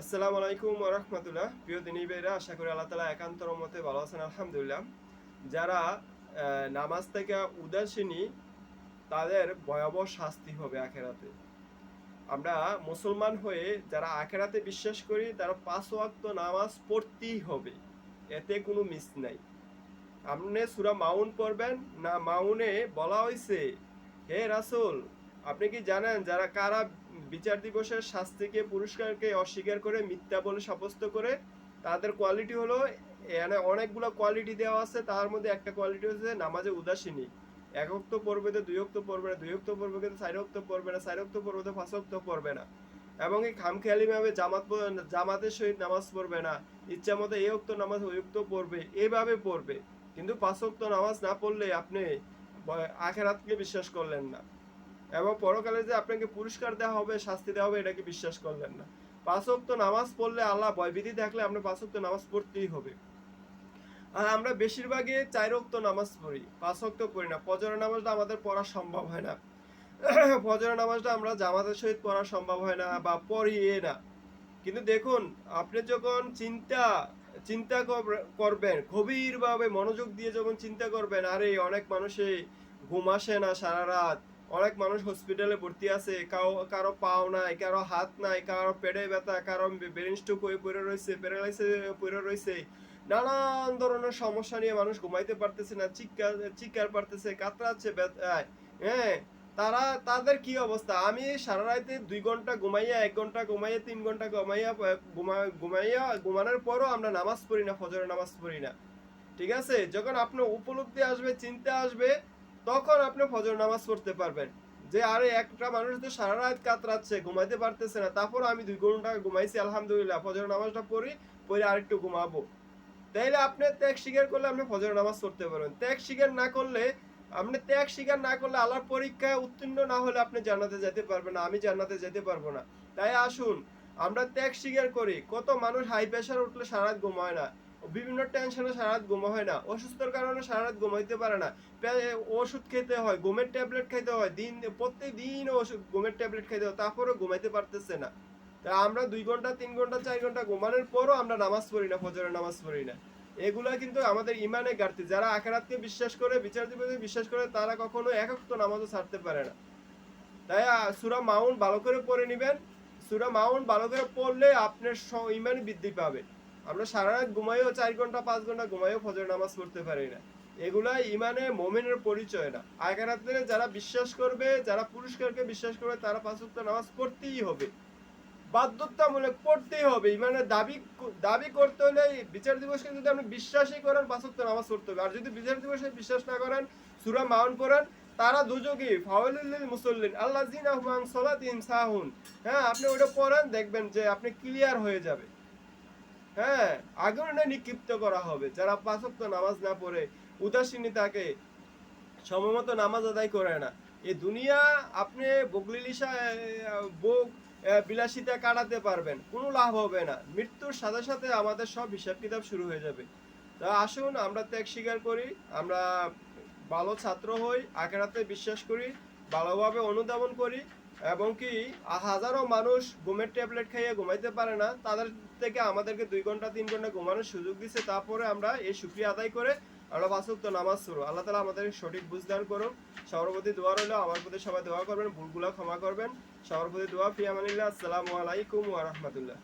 আসসালামু আলাইকুম রহমতুল্লাহ। প্রিয় দিনী ভাইরা, আশা করি আল্লাহ তালা একান্তর মতে ভালো আছেন, আলহামদুলিল্লাহ। যারা নামাজ থেকে উদাসীনী তাদের ভয়াবহ শাস্তি হবে আখেরাতে। আমরা মুসলমান হয়ে যারা আখেরাতে বিশ্বাস করি, তারা পাঁচ ওয়াক্ত নামাজ পড়তেই হবে। এতে কোনো মিস নাই। আপনি সুরা মাউন পড়বেন। না, মাউনে বলা হয়েছে হে রাসুল, আপনি কি জানেন যারা কারা বিচার দিবসের শাস্তিকে, পুরস্কারকে অস্বীকার করে, মিথ্যা বলে সাব্যস্ত করে, তাদের কোয়ালিটি হলো, এখানে অনেকগুলো কোয়ালিটি দেওয়া আছে, তার মধ্যে একটা কোয়ালিটি হচ্ছে নামাজে উদাসীনী এক অক্ত পড়বে তো দুই অক্ত পড়বে না, দুই অক্ত পড়বে কিন্তু চার অক্ত পড়বে না, চার অক্ত পড়বে তো পাঁচ অক্ত পড়বে না। এবং এই খামখেয়ালি ভাবে জামাত জামাতের সহিত নামাজ পড়বে না, ইচ্ছা মতো এই অক্ত নামাজ, ওই অক্ত পড়বে এইভাবে পড়বে। কিন্তু পাঁচ অক্ত নামাজ না পড়লে আপনি আখেরাতকে বিশ্বাস করলেন না। এবং পরকালে যে আপনাকে পুরস্কার দেওয়া হবে, শাস্তি দেওয়া হবে এটাকে বিশ্বাস করলেন না? পাঁচ ওয়াক্ত নামাজ পড়লে আল্লাহ ভয়ভীতি থাকলে আমরা পাঁচ ওয়াক্ত নামাজ পড়তেই হবে। আর আমরা বেশিরভাগই চার ওয়াক্ত নামাজ পড়ি, পাঁচ ওয়াক্ত পড়ি না। ফজরের নামাজটা আমাদের পড়া সম্ভব হয় না। ফজরের নামাজটা আমরা জামাতের সহিত পড়া সম্ভব হয় না বা পড়িয়ে না। কিন্তু দেখুন, আপনি যখন চিন্তা চিন্তা কর- করবেন, গভীরভাবে মনোযোগ দিয়ে যখন চিন্তা করবেন, আরে অনেক মানুষে ঘুম আসে না সারা রাত অনেক মানুষ হসপিটালে ভর্তি আছে কারও কারও পাও নাই, কারও হাত নাই, কারও পেটে ব্যথা, কারও ব্রেন স্ট্রোক হয়ে পড়ে রয়েছে প্যারালাইসিস পড়ে রয়েছে। নানান ধরনের সমস্যা নিয়ে মানুষ ঘুমাইতে পারতেছে না, চিৎকার চিৎকার পারতেছে, কাতরাচ্ছে হ্যাঁ তারা, তাদের কি অবস্থা? আমি সারা রাতে দুই ঘণ্টা ঘুমাইয়া, এক ঘণ্টা ঘুমাইয়া, তিন ঘণ্টা ঘুমাইয়া ঘুমা- ঘুমাইয়া, ঘুমানোর পরও আমরা নামাজ পড়ি না, ফজরের নামাজ পড়ি না। ঠিক আছে? যখন আপনার উপলব্ধি আসবে, চিন্তা আসবে তখন আপনি ফজর নামাজ পড়তে পারবেন। যে আরে একটা মানুষ তো সারা রাত কাতরাচ্ছে, ঘুমাইতে পারতেছে না তারপর আমি দুই ঘণ্টা ঘুমাইছি, আলহামদুলিল্লাহ। ফজর নামাজটা পড়ি পরে আরেকটু ঘুমাবো। তাইলে আপনি ত্যাগ স্বীকার করলে আপনি ফজর নামাজ পড়তে পারবেন। ত্যাগ স্বীকার না করলে, আপনি ত্যাগ স্বীকার না করলে আল্লাহর পরীক্ষায় উত্তীর্ণ না হলে আপনি জান্নাতে যেতে পারবেন না, আমি জান্নাতে যেতে পারব না। তাই আসুন, আমরা ত্যাগ স্বীকার করি, কত মানুষ হাই প্রেশার উঠলে সারা রাত ঘুমায় না। বিভিন্ন টেনশনে সারা রাত ঘুমা হয় না। অসুস্থর কারণে সারা রাত ঘুমাইতে পারে না। ওষুধ খেতে হয়, ঘুমের ট্যাবলেট খাইতে হয়। দিন প্রত্যেক দিন ওষুধ, ঘুমের ট্যাবলেট খাইতে হয়। তারপরেও ঘুমাইতে পারতেছে না। তা আমরা দুই ঘণ্টা, তিন ঘণ্টা, চার ঘণ্টা ঘুমানোর পরও আমরা নামাজ পড়ি না, ফজরের নামাজ পড়ি না। এগুলা কিন্তু আমাদের ইমানে ঘাটতি। যারা আখেরাতকে বিশ্বাস করে বিচার বিশ্বাস করে, তারা কখনো একক নামাজও ছাড়তে পারে না। তাই সুরা মাউন ভালো করে পড়ে নেবেন। সুরা মাউন ভালো করে পড়লে আপনার ইমান বৃদ্ধি পাবে। আমরা সারা রাত ঘুমাইও চার ঘণ্টা, পাঁচ ঘণ্টা ঘুমাইও ফজর নামাজ পড়তে পারি না। এগুলা ইমানে মোমেনের পরিচয় না। আখেরাতে যারা বিশ্বাস করবে, যারা পুরস্কারকে বিশ্বাস করবে, তারা পাঁচ ওয়াক্ত নামাজ পড়তেই হবে। বাধ্যতামূলক পড়তেই হবে। ইমানের দাবি দাবি করতে হলে বিচার দিবসকে যদি আপনি বিশ্বাসই করেন, পাঁচ ওয়াক্ত নামাজ পড়তে হবে। আর যদি বিচার দিবসে বিশ্বাস না করেন, সুরা মাউন পড়েন, তারা দুযোগী ফাওয়ালুল মুসল্লিন, আল্লাযিনা হুম আন সালাতিহিম সাহুন। হ্যাঁ আপনি ওটা পড়েন, দেখবেন যে আপনি ক্লিয়ার হয়ে যাবে। হ্যাঁ আগুনে নিক্ষিপ্ত করা হবে। যারা পাঁচ ওয়াক্ত নামাজ না পড়ে উদাসীনী তাকে সময়মতো নামাজ আদায় করে না। এই দুনিয়া আপনি বগলিলিশা বোক বিলাসিতা কাটাতে পারবেন, কোনো লাভ হবে না। মৃত্যুর সাথে সাথে আমাদের সব হিসাব কিতাব শুরু হয়ে যাবে। তা আসুন, আমরা ত্যাগ স্বীকার করি, আমরা ভালো ছাত্র হই, আখেরাতে বিশ্বাস করি ভালোভাবে অনুধাবন করি এবং কি হাজারো মানুষ ঘুমের ট্যাবলেট খাইয়ে ঘুমাইতে পারে না, তাদের থেকে আমাদেরকে দুই ঘণ্টা, তিন ঘণ্টা ঘুমানোর সুযোগ দিচ্ছে তারপরে আমরা এই সুক্রিয়া আদায় করে আমরা বাসুক্ত নামাজ শুরু। আল্লাহ তালা আমাদের সঠিক বুঝদান করুন সবার প্রতি দোয়া রইল। আমার প্রতি সবাই দোয়া করবেন, ভুলগুলো ক্ষমা করবেন। সবার প্রতি দোয়া ফিয়ামানিল্লাহ আসসালামু আলাইকুম ওয়া রাহমাতুল্লাহ।